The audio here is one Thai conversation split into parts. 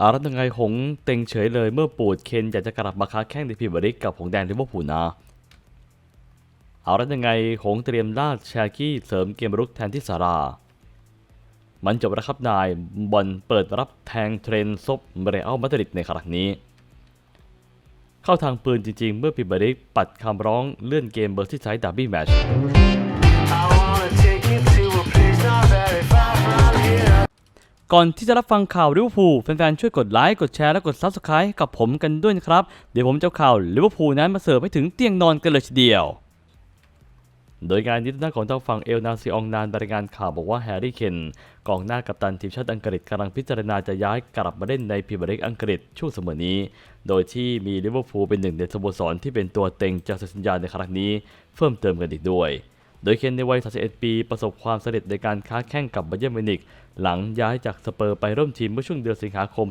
อารัตยังไงหงเต็งเฉยเลยเมื่อปูดเคนอยากจะกลับมาค้าแข้งในพรีเมียร์ลีกกับหงแดงลิเวอร์พูลนะเอารัตยังไงหงเตรียมลาดแชร์กี้เสริมเกมรุกแทนที่สารา มันจบแล้วครับนายบอลเปิดรับแทงเทรนซบเรอัลมาดริดในครั้งนี้ เข้าทางปืนจริงๆ เมื่อพรีเมียร์ลีกปัดคำร้องเลื่อนเกมเบอร์ที่ไซด์ดับบี้แมช ก่อนที่จะรับฟังข่าวลิเวอร์พูลแฟนๆ ช่วยกดไลค์ กดแชร์ และกด Subscribe กับผมกันด้วยนะครับ เดี๋ยวผมจะเอาข่าวลิเวอร์พูลนั้นมาเสิร์ฟให้ถึงเตียงนอนกันเลยทีเดียว โดยงานนี้ทางด้านของทางฝั่งเอลนาซิองนานรายงานข่าวบอกว่าแฮร์รี่เคนกองหน้ากัปตันทีมชาติอังกฤษกำลังพิจารณาจะย้ายกลับมาเล่นในพรีเมียร์ลีกอังกฤษช่วงเสมอนี้ โดยที่มีลิเวอร์พูลเป็นหนึ่งในสโมสรที่เป็นตัวเต็งจากสัญญาในครั้งนี้ เพิ่มเติมกันอีกด้วย โดยเคนในวัย 31 ปี ประสบความสำเร็จในการค้าแข่งกับไบเยร์นมิวนิกหลังย้ายจากสเปอร์ไปร่วมทีมเมื่อช่วงเดือนสิงหาคม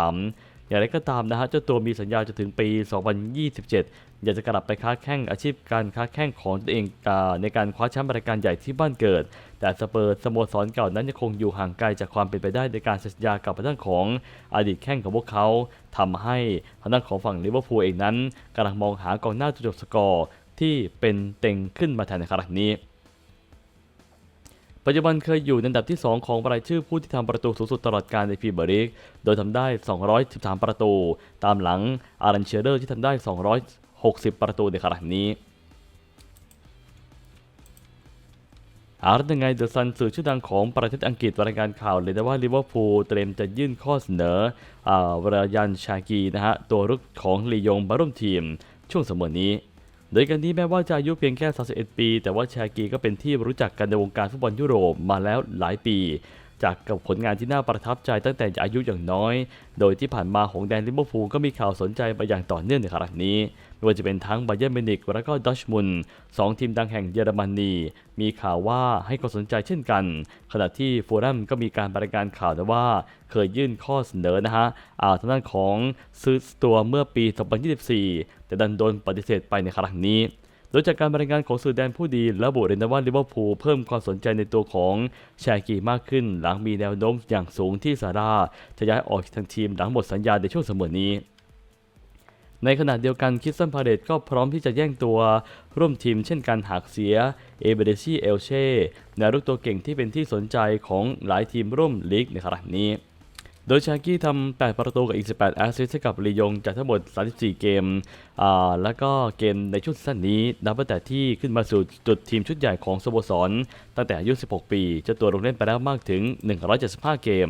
2023 อย่างไรก็ตามนะฮะเจ้าตัวมีสัญญาจนถึงปี 2027 อยากจะกลับไปค้าแข่งอาชีพการค้าแข่งของตัวเองในการคว้าแชมป์รายการใหญ่ที่บ้านเกิด แต่สเปอร์สโมสรเก่านั้นยังคงอยู่ห่างไกลจากความเป็นไปได้ในการสัญญากับทางด้านของอดีตแข้งของพวกเขาทำให้ทางด้านของฝั่งลิเวอร์พูลเองนั้นกำลังมองหากองหน้าตัวจบสกอร์ ที่เป็นเต็งขึ้นมาแทนในครั้งนี้ ปัจจุบันเคยอยู่ในอันดับที่ 2 ของรายชื่อผู้ที่ทำประตูสูงสุดตลอดการในพรีเมียร์ลีก โดยทำได้ 213 ประตู ตามหลังอารันเชเดอร์ที่ทำได้ 260 ประตูในครั้งนี้อาร์ตยังไงเดอะซันสื่อชื่อดังของประเทศอังกฤษรายงานข่าวเลยนะว่าลิเวอร์พูลเตรียมจะยื่นข้อเสนออ่าวรายันชากีนะฮะตัวรุกของลียงมาร่วมทีมช่วงเสมอนี้ โดยการนี้แม้ว่าจะอายุเพียงแค่ 31 ปี แต่ว่าชากีก็เป็นที่รู้จักกันในวงการฟุตบอลยุโรปมาแล้วหลายปี จากกับผลงานที่น่าประทับใจตั้งแต่อายุอย่างน้อย โดยที่ผ่านมาของแดนลิเวอร์พูลก็มีข่าวสนใจมาอย่างต่อเนื่องในครั้งนี้ ไม่ว่าจะเป็นทั้งไบเยอร์มินิกและก็ดอชมุนสองทีมดังแห่งเยอรมนีมีข่าวว่าให้ความสนใจเช่นกัน ขณะที่ฟูลแลมก็มีการบรายงานข่าวแต่ว่า เคยยื่นข้อเสนอนะฮะอาทางด้านของซื้อตัวเมื่อปี 2024 แต่ดันโดนปฏิเสธไปในครั้งนี้ โดยจากการบรายงานของสื่อแดนผู้ดีระบุเลยนะว่าลิเวอร์พูลเพิ่มความสนใจในตัวของแชร์กีมากขึ้น หลังมีแนวโน้มอย่างสูงที่ซาร่าจะย้ายออกจากทางทีมหลังหมดสัญญาในช่วงเสมอนี้ในขณะเดียวกันคิสตันพาเดตก็พร้อมที่จะแย่งตัวร่วมทีมเช่นกันหากเสียเอเบเดซีเอลเช่แนวรุกตัวเก่งที่เป็นที่สนใจของหลายทีมร่วมลีกในครั้งนี้ โดยชากี้ทำ8ประตูกับอีก 18 แอสซิสต์ให้กับลียงจากทั้งหมด 34 เกม อ่า แล้วก็เกมในช่วงสั้นนี้ นับตั้งแต่ที่ขึ้นมาสู่จุดทีมชุดใหญ่ของสโมสร ตั้งแต่อายุ 16 ปีจ้าตัวลงเล่นไปแล้วมากถึง 175 เกม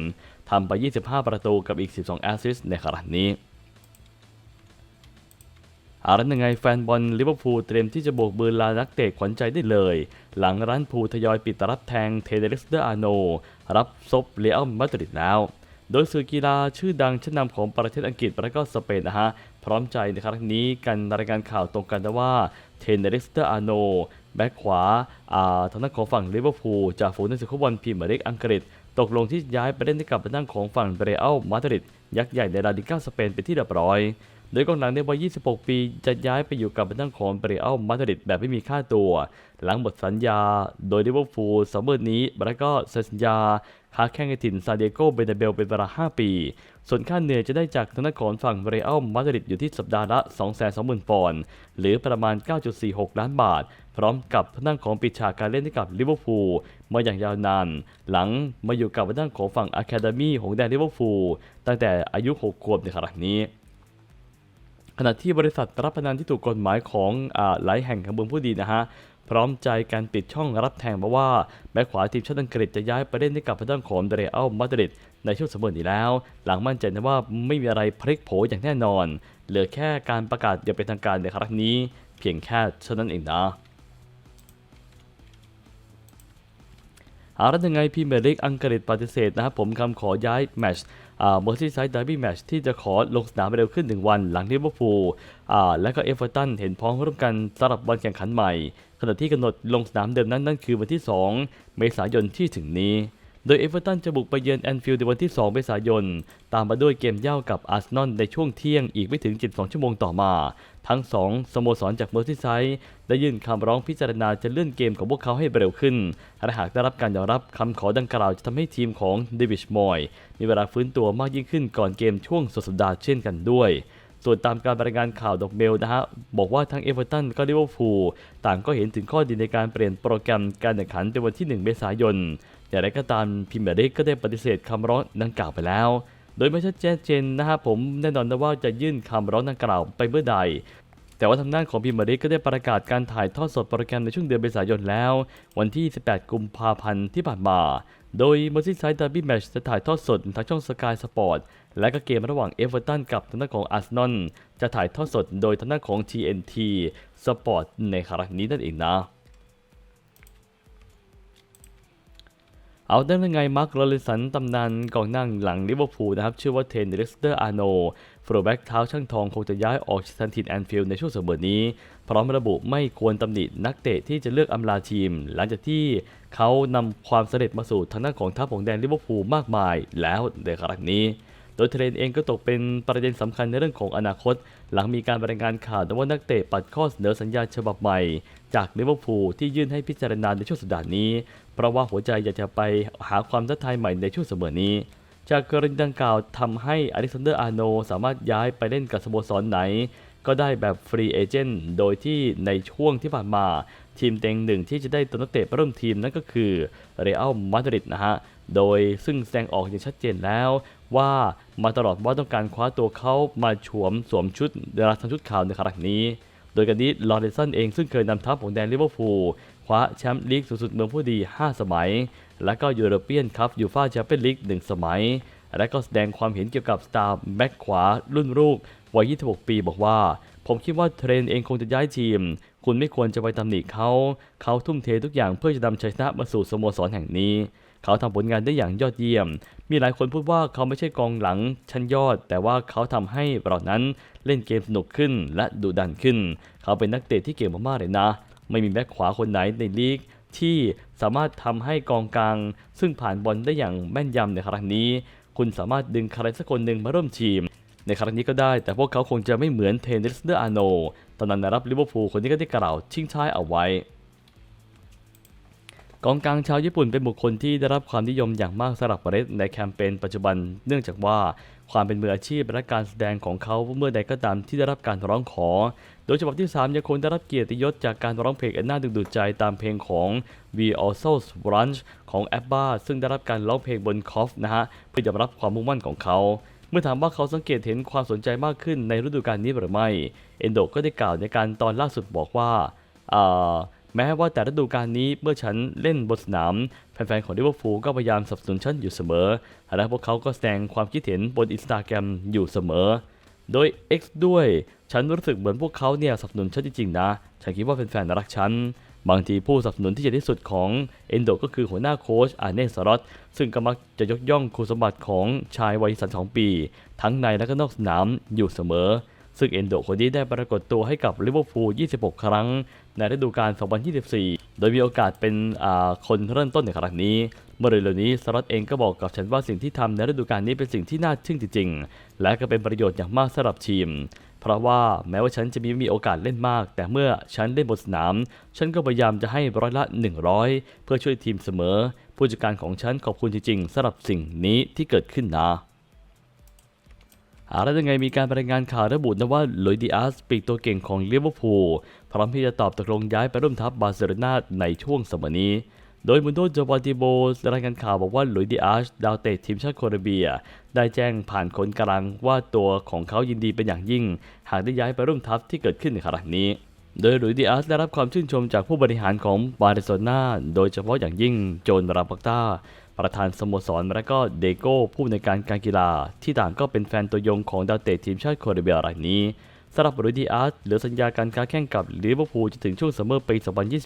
ทำไป 25 ประตูกับอีก 12 แอสซิสต์ในครั้งนี้อารันยังไงแฟนบอลลิเวอร์พูลเตรียมที่จะโบกมือลานักเตะขวัญใจได้เลย หลังร้านพูลทยอยปิดรับแทงเทเดริสเดอร์อาโน รับซบเรอัลมาดริดแล้ว โดยสื่อกีฬาชื่อดังชั้นนำของประเทศอังกฤษและก็สเปนนะฮะ พร้อมใจในครั้งนี้กันรายงานข่าวตรงกันนะว่าเทนเดริสเตอร์อาโนแบ็คขวาอ่าทางด้านของฝั่งลิเวอร์พูลจากฝูงในศึกฟุตบอลพรีเมียร์ลีกอังกฤษ ตกลงที่ย้ายไปเล่นให้กับทางด้านของฝั่งเรอัลมาดริดยักษ์ใหญ่ในลาลิก้าสเปนเป็นที่เรียบร้อย โดยกองหลังในวัย 26 ปีจะย้ายไปอยู่กับทางด้านของเรอัลมาดริดแบบไม่มีค่าตัว หลังหมดสัญญา โดยลิเวอร์พูลซัมเมอร์นี้แล้วก็เซ็นสัญญาค้าแข่งในถิ่นซานดิเอโกเบนาเบลเป็นเวลา 5 ปี ส่วนค่าเหนื่อยจะได้จากทางด้านของฝั่งเรอัลมาดริดอยู่ที่สัปดาห์ละ 220,000 ปอนด์ หรือประมาณ 9.46 ล้านบาท พร้อมกับทางด้านของปิดฉากการเล่นให้กับลิเวอร์พูลมาอย่างยาวนาน หลังมาอยู่กับทางด้านของฝั่งอะคาเดมี่ของแดนลิเวอร์พูลตั้งแต่อายุ 6 ขวบในขณะนี้ ขณะที่บริษัทรับพนันที่ถูกกฎหมายของอหลายแห่งของเมืองผู้ดีนะฮะพร้อมใจการปิดช่องรับแทงมาว่าแม้ขวาทีมชาติอังกฤษจะย้ายไปเล่นให้กับทางด้านของเดรอัลมาดริดในช่วงเสมอนี้แล้ว หลังมั่นใจนะว่าไม่มีอะไรพลิกโผอย่างแน่นอน เหลือแค่การประกาศอย่างเป็นทางการในครั้งนี้ เพียงแค่เท่านั้นเองนะ อาละยังไงพรีเมียร์ลีกอังกฤษปฏิเสธนะครับผมคำขอย้ายแมชเมอร์ซีไซด์ดาร์บี้แมชที่จะขอลงสนามเร็วขึ้น 1 วันหลังลิเวอร์พูลและก็เอเวอร์ตันเห็นพ้องร่วมกันสำหรับวันแข่งขันใหม่ขณะที่กำหนดลงสนามเดิมนั้นนั่นคือวันที่ 2 เมษายนที่ถึงนี้ โดยเอเวอร์ตันจะบุกไปเยือนแอนฟิลด์ในวันที่ 2 เมษายน ตามมาด้วยเกมเย่ากับอาร์เซนอลในช่วงเที่ยงอีกไม่ถึง72ชั่วโมงต่อมา ทั้ง 2 สโมสรจากเมอร์ซีไซด์ได้ยื่นคำร้องพิจารณาจะเลื่อนเกมของพวกเขาให้เร็วขึ้นและหากได้รับการยอมรับคำขอดังกล่าวจะทำให้ทีมของเดวิชมอยมีเวลาฟื้นตัวมากยิ่งขึ้นก่อนเกมช่วงสุดสัปดาห์เช่นกันด้วยส่วนตามการรายงานข่าวดอกเมลนะฮะ บอกว่าทั้งเอเวอร์ตันก็ลิเวอร์พูลต่างก็เห็นถึงข้อดีในการเปลี่ยนโปรแกรมการแข่งขันเป็นวันที่ 1 เมษายน อย่างไรก็ตามพิมเบอร์ลีกก็ได้ปฏิเสธคำร้องดังกล่าวไปแล้ว โดยไม่ชัดเจนนะครับผมแน่นอนนะว่าจะยื่นคำร้องดังกล่าวไปเมื่อใด แต่ว่าทางด้านของพิมเบร์ลีกก็ได้ประกาศการถ่ายทอดสดโปรแกรมในช่วงเดือนเมษายนแล้ว วันที่ 18 กุมภาพันธ์ที่ผ่านมา โดย m e r s e y s i d e Derby Match จะถ่ายทอดสดทางช่อง Sky Sport และก็เกมระหว่างเอเวอร์ตันกับทางด้านของอาร์เซนอลจะถ่ายทอดสดโดยทางด้านของ TNT Sport ในครั้งนี้นั่นเองนะ เอาได้ยังไงมาร์คโรเลสันตำนานกองนั่งหลังลิเวอร์พูลนะครับ ชื่อว่าเทนเด็กสเตอร์อาร์โนฟรแบ็กเท้าช่างทองคงจะย้ายออกจากทันทีแอนฟิลด์ในช่วงเสมอนี้ พร้อมระบุไม่ควรตำหนินักเตะที่จะเลือกอำลาทีม หลังจากที่เขานำความสำเร็จมาสู่ทางด้านของทัพของแดนลิเวอร์พูลมากมายแล้วในครั้งนี้ ดยเทรนเองก็ตกเป็นประเด็นสำคัญในเรื่องของอนาคต หลังมีการรายงานข่าวว่านักเตะปัดข้อเสนอสัญญาฉบับใหม่ จากลิเวอร์พูลที่ยื่นให้พิจารณาในช่วงสัปดาห์นี้ เพราะว่าหัวใจอยากจะไปหาความท้าทายใหม่ในช่วงเสมอนี้ จากกรณีดังกล่าวทำให้อเล็กซานเดอร์อาโนสามารถย้ายไปเล่นกับสโมสรไหน ก็ได้แบบฟรีเอเจนต์โดยที่ในช่วงที่ผ่านมา ทีมเต็งหนึ่งที่จะได้ตัวนักเตะเริ่มทีมนั่นก็คือเรอัลมาดริดนะฮะโดยซึ่งแสดงออกอย่างชัดเจนแล้ว ว่ามาตลอดว่าต้องการคว้าตัวเขามาสวมสวมชุดเดรัสชุดขาวในครั้งนี้ โดยกันนี้ลอเรนสันเองซึ่งเคยนำทัพของแดนลิเวอร์พูลคว้าแชมป์ลีกสูงสุดเมืองผู้ดี 5 สมัย และก็ยูโรเปียนคัพยูฟ่าแชมเปี้ยนลีก 1 สมัย และก็แสดงความเห็นเกี่ยวกับสตาร์แบ็กขวารุ่นลูกวัย 26 ปีบอกว่า ผมคิดว่าเทรนเองคงจะย้ายทีม คุณไม่ควรจะไปตำหนิเขา เขาทุ่มเททุกอย่างเพื่อจะนำชัยชนะมาสู่สโมสรแห่งนี้ เขาทำผลงานได้อย่างยอดเยี่ยม มีหลายคนพูดว่าเขาไม่ใช่กองหลังชั้นยอด แต่ว่าเขาทำให้เรานั้นเล่นเกมสนุกขึ้นและดุดันขึ้น เขาเป็นนักเตะที่เก่งมากๆเลยนะ ไม่มีแบ็คขวาคนไหนในลีกที่สามารถทำให้กองกลาง ซึ่งผ่านบอลได้อย่างแม่นยำในครั้งนี้ คุณสามารถดึงใครสักคนหนึ่งมาร่วมทีม ในครั้งนี้ก็ได้ แต่พวกเขาคงจะไม่เหมือนเทนนิสเดอร์อาโนตอนนั้นรับลิเวอร์พูลคนนี้ก็ได้กล่าวชิงท้ายเอาไว้ กองกลางชาวญี่ปุ่นเป็นบุคคลที่ได้รับความนิยมอย่างมากสำหรับประเทศในแคมเปญปัจจุบัน เนื่องจากว่าความเป็นมืออาชีพและการแสดงของเขาเมื่อใดก็ตามที่ได้รับการร้องขอ โดยฉบับที่ 3 ยังคงได้รับเกียรติยศจากการร้องเพลงอันน่าดึงดูดใจตามเพลงของ We Also Brunch ของแอ b บ a ซึ่งได้รับการร้องเพลงบนคอฟนะฮะเพื่อยอมรับความมุ่งมั่นของเขา เมื่อถามว่าเขาสังเกตเห็นความสนใจมากขึ้นในฤดูกาลนี้หรือไม่ เอนโดก็ได้กล่าวในการตอนล่าสุดบอกว่าอ่า แม้ว่าแต่ฤดูกาลนี้เมื่อฉันเล่นบนสนาม แฟนๆของลิเวอร์พูลก็พยายามสนับสนุนฉันอยู่เสมอ และพวกเขาก็แสดงความคิดเห็นบนอินสตาแกรมอยู่เสมอ โดย X ด้วย ฉันรู้สึกเหมือนพวกเขาเนี่ยสนับสนุนฉันจริงๆนะ ฉันคิดว่าแฟนๆรักฉัน บางทีผู้สนับสนุนที่ใหญ่ที่สุดของเอนโดก็คือหัวหน้าโค้ชอาเนสล็อตซึ่งก็มักจะยกย่องคุณสมบัติของชายวัย 32 ปี ทั้งในและก็นอกสนามอยู่เสมอ ซึ่งเอนโดคนนี้ได้ปรากฏตัวให้กับลิเวอร์พูล 26 ครั้ง ในฤดูกาล 2024 โดยมีโอกาสเป็นคนเริ่มต้นในครั้งนี้ เมื่อเร็วๆนี้สล็อตเองก็บอกกับฉันว่าสิ่งที่ทำในฤดูกาลนี้เป็นสิ่งที่น่าทึ่งจริงๆ และก็เป็นประโยชน์อย่างมากสำหรับทีม เพราะว่าแม้ว่าฉันจะมีมีโอกาสเล่นมาก แต่เมื่อฉันเล่นบนสนาม ฉันก็พยายามจะให้ร้อยละ 100 เพื่อช่วยทีมเสมอ ผู้จัดการของฉันขอบคุณจริงๆสำหรับสิ่งนี้ที่เกิดขึ้นนะ อะไรยังไงมีการรายงานข่าวระบุนะว่าลุยดิอาสปีกตัวเก่งของลิเวอร์พูลพร้อมที่จะตอบตกลงย้ายไปร่วมทัพบาร์เซโลนาในช่วงสมัยนี้ โดยมุนโดโจวาติโบรายงานข่าวบอกว่าลุยดิอาสดาวเตะทีมชาติโคลอมเบีย ได้แจ้งผ่านคนกลางว่าตัวของเขายินดีเป็นอย่างยิ่ง หากได้ย้ายไปร่วมทัพที่เกิดขึ้นในขณะนี้โดยลุยดิอาสได้รับความชื่นชมจากผู้บริหารของบาร์เซโลนาโดยเฉพาะอย่างยิ่งโจนราปักตา ประธานสโมสรและก็เดโก้ผู้ในการการกีฬา ที่ต่างก็เป็นแฟนตัวยงของดาวเตะทีมชาติโคลอมเบียรายนี้สำหรับลุยดิอาร์ตเหลือสัญญาการค้าแข่งกับลิเวอร์พูลจนถึงช่วงซัมเมอร์ปี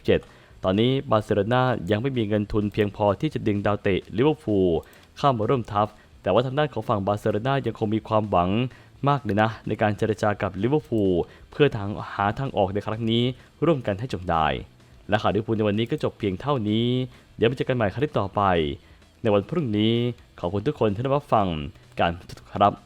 2027 ตอนนี้บาร์เซโลนายังไม่มีเงินทุนเพียงพอที่จะดึงดาวเตะลิเวอร์พูลเข้ามาร่วมทัพ แต่ว่าทางด้านของฝั่งบาร์เซโลนายังคงมีความหวังมากเลยนะ ในการเจรจากับลิเวอร์พูลเพื่อทางหาทางออกในครั้งนี้ร่วมกันให้จบได้ และข่าวลิเวอร์พูลในวันนี้ก็จบเพียงเท่านี้ เดี๋ยวไปเจอกันใหม่คลิปต่อไป ในวันพรุ่งนี้ขอบคุณทุกคนที่ได้รับฟังการครับ